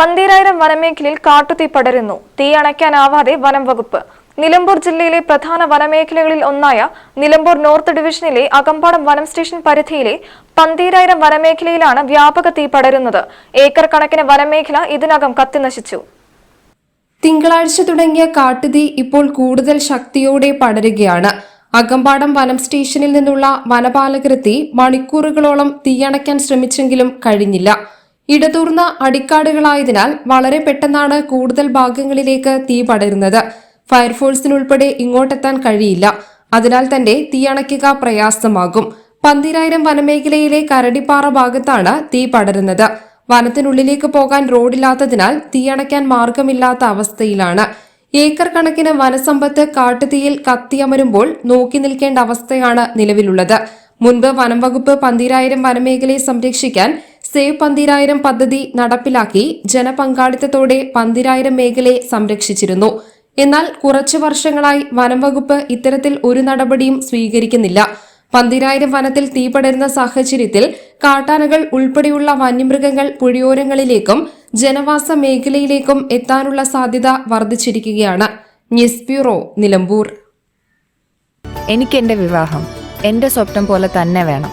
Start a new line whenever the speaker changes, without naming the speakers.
പന്തീരായിരം വനമേഖലയിൽ കാട്ടുതീ പടരുന്നു. തീ അണയ്ക്കാനാവാതെ വനം വകുപ്പ്. നിലമ്പൂർ ജില്ലയിലെ പ്രധാന വനമേഖലകളിൽ ഒന്നായ നിലമ്പൂർ നോർത്ത് ഡിവിഷനിലെ അകമ്പാടം വനം സ്റ്റേഷൻ പരിധിയിലെ പന്തീരായിരം വനമേഖലയിലാണ് വ്യാപക തീ പടരുന്നത്. ഏക്കർ കണക്കിന് വനമേഖല ഇതിനകം കത്തിനശിച്ചു.
തിങ്കളാഴ്ച തുടങ്ങിയ കാട്ടുതീ ഇപ്പോൾ കൂടുതൽ ശക്തിയോടെ പടരുകയാണ്. അകമ്പാടം വനം സ്റ്റേഷനിൽ നിന്നുള്ള വനപാലകരെത്തി മണിക്കൂറുകളോളം തീയണയ്ക്കാൻ ശ്രമിച്ചെങ്കിലും കഴിഞ്ഞില്ല. ഇടതൂർന്ന അടിക്കാടുകളായതിനാൽ വളരെ പെട്ടെന്നാണ് കൂടുതൽ ഭാഗങ്ങളിലേക്ക് തീ പടരുന്നത്. ഫയർഫോഴ്സിനുൾപ്പെടെ ഇങ്ങോട്ടെത്താൻ കഴിയില്ല. അതിനാൽ തന്നെ തീയണയ്ക്കുക പ്രയാസമാകും. പന്തിരായിരം വനമേഖലയിലെ കരടിപ്പാറ ഭാഗത്താണ് തീ പടരുന്നത്. വനത്തിനുള്ളിലേക്ക് പോകാൻ റോഡില്ലാത്തതിനാൽ തീയണയ്ക്കാൻ മാർഗമില്ലാത്ത അവസ്ഥയിലാണ്. ഏക്കർ കണക്കിന് വനസമ്പത്ത് കാട്ടുതീയിൽ കത്തിയമരുമ്പോൾ നോക്കി നിൽക്കേണ്ട അവസ്ഥയാണ് നിലവിലുള്ളത്. മുൻപ് വനം വകുപ്പ് പന്തിരായിരം വനമേഖലയെ സംരക്ഷിക്കാൻ സേവ് പന്തിരായിരം പദ്ധതി നടപ്പിലാക്കി ജനപങ്കാളിത്തത്തോടെ പന്തിരായിരം മേഖലയെ സംരക്ഷിച്ചിരുന്നു. എന്നാൽ കുറച്ചു വർഷങ്ങളായി വനം വകുപ്പ് ഇത്തരത്തിൽ ഒരു നടപടിയും സ്വീകരിക്കുന്നില്ല. പന്തിരായിരം വനത്തിൽ തീപടരുന്ന സാഹചര്യത്തിൽ കാട്ടാനകൾ ഉൾപ്പെടെയുള്ള വന്യമൃഗങ്ങൾ പുഴയോരങ്ങളിലേക്കും ജനവാസ മേഖലയിലേക്കും എത്താനുള്ള സാധ്യത വർദ്ധിച്ചിരിക്കുകയാണ്. News bureau Nilambur.
എനിക്ക് എന്റെ വിവാഹം എന്റെ സ്വപ്നം പോലെ തന്നെ വേണം.